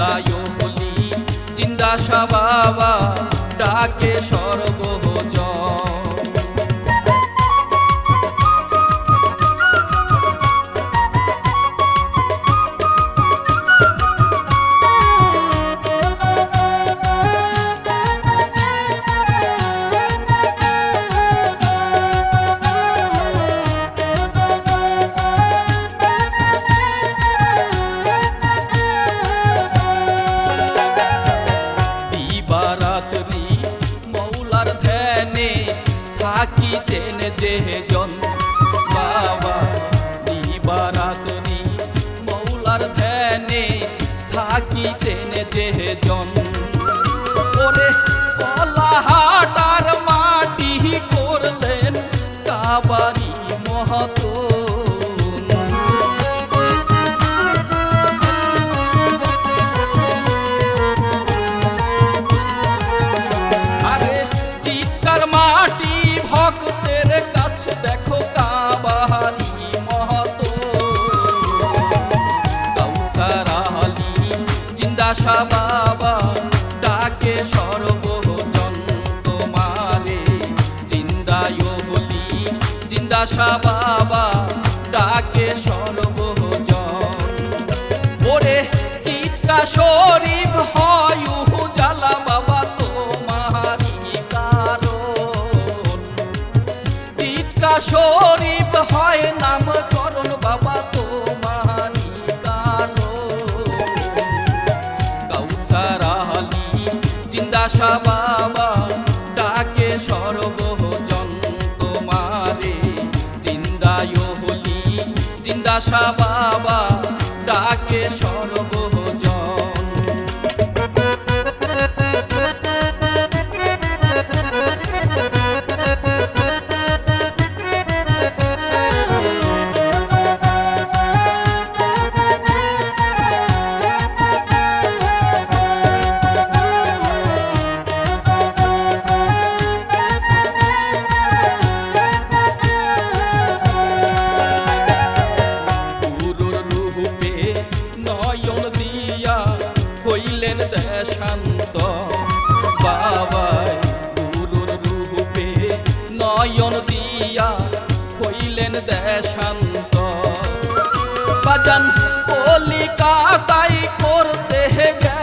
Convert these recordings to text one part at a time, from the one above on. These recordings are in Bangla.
চিন্দায়লি চিন্দাসা বাবা ডাকে সর্বজন থাকিতেন যে জন, বাবা দিবারাত্রি মৌলার ধ্যানে থাকিতেন যে জন। ওরে কলাহাটার মাটি করলেন, কাবারি মহতো জিন্দাসা বাবা ডাকে সর্বজন তোমারে জিন্দা জিন্দাসা বাবা ডাকে সর্বজন ওরে চিৎকা শরীফ হয়। জিন্দাসা বাবা হইলেন দেশান্ত বাজান কলিকাতাই করতে গেলেন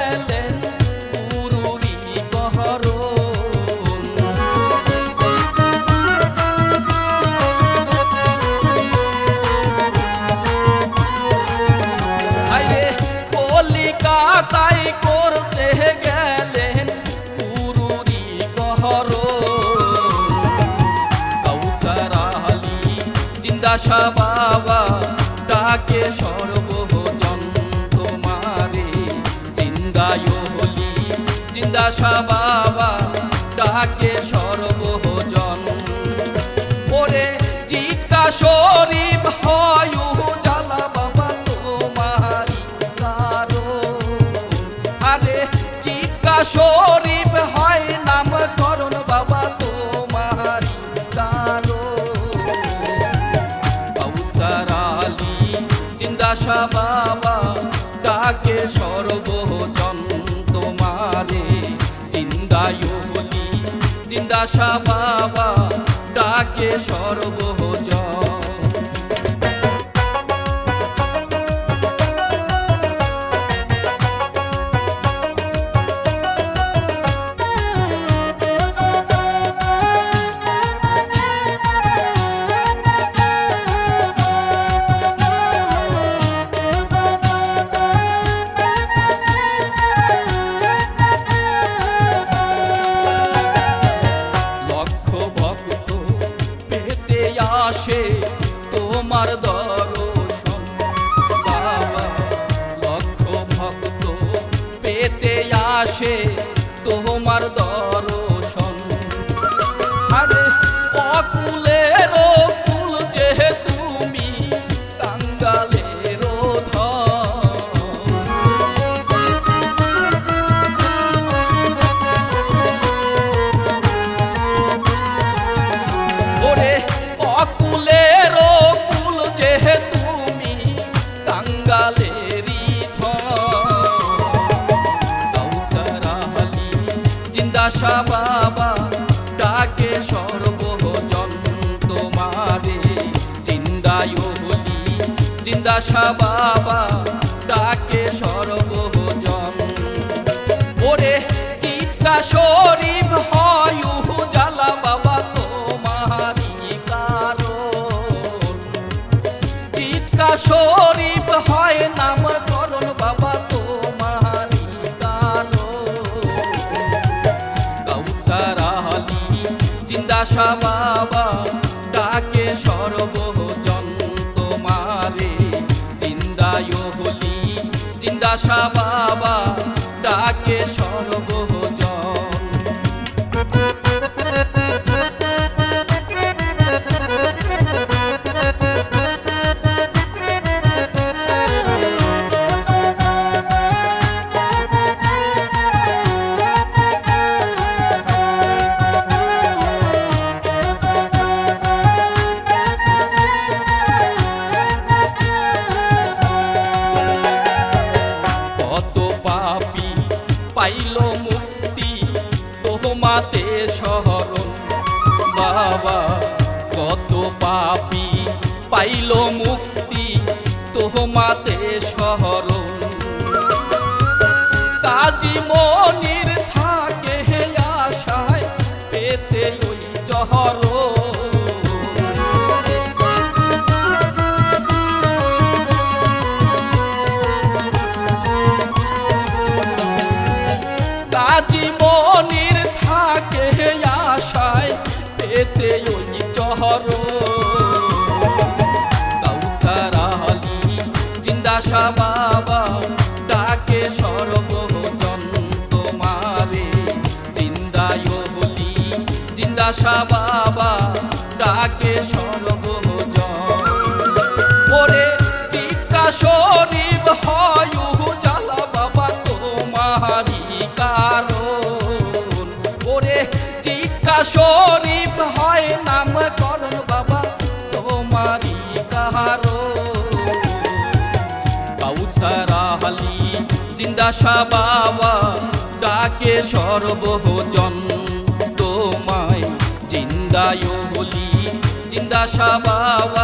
জিন্দায়লি জিন্দাসা বাবা, ডাকে সর্বজন ওরে চিৎকা শরীফ হয় কারণ আরে চিৎকা শরীফ হয় নাম নামকরণ বাবা তোমারি কারণ কৌসার আলী জিন্দাসা বাবা, ডাকে সর্বজন জিন্দাসা বাবা ডাকে সর্বজন তোমার দর্শন বাবা লক্ষ ভক্ত পেতে আসে। জিন্দাসা বাবা ডাকে সর্বজন তোমারে জিন্দায়লি জিন্দাসা বাবা ডাকে সর্বজন ওরে চিৎকা শরীফ জিন্দাসা বাবা ডাকে সর্বজন তোমারে জিন্দায় হলি জিন্দাসা বাবা কাজী মনির থাকে হে আশায় পেতে ওই কাজী জিন্দাসা বাবা ডাকে সর্বজন ওরে চিৎকা শরীফ হয় জ্বালা বাবা তোমারি কারণ। ওরে চিৎকা শরীফ হয় নামকরণ বাবা তোমারি কারণ। কাউসার আলী জিন্দাসা বাবা, ডাকে সর্বজন জিন্দাসা বাবা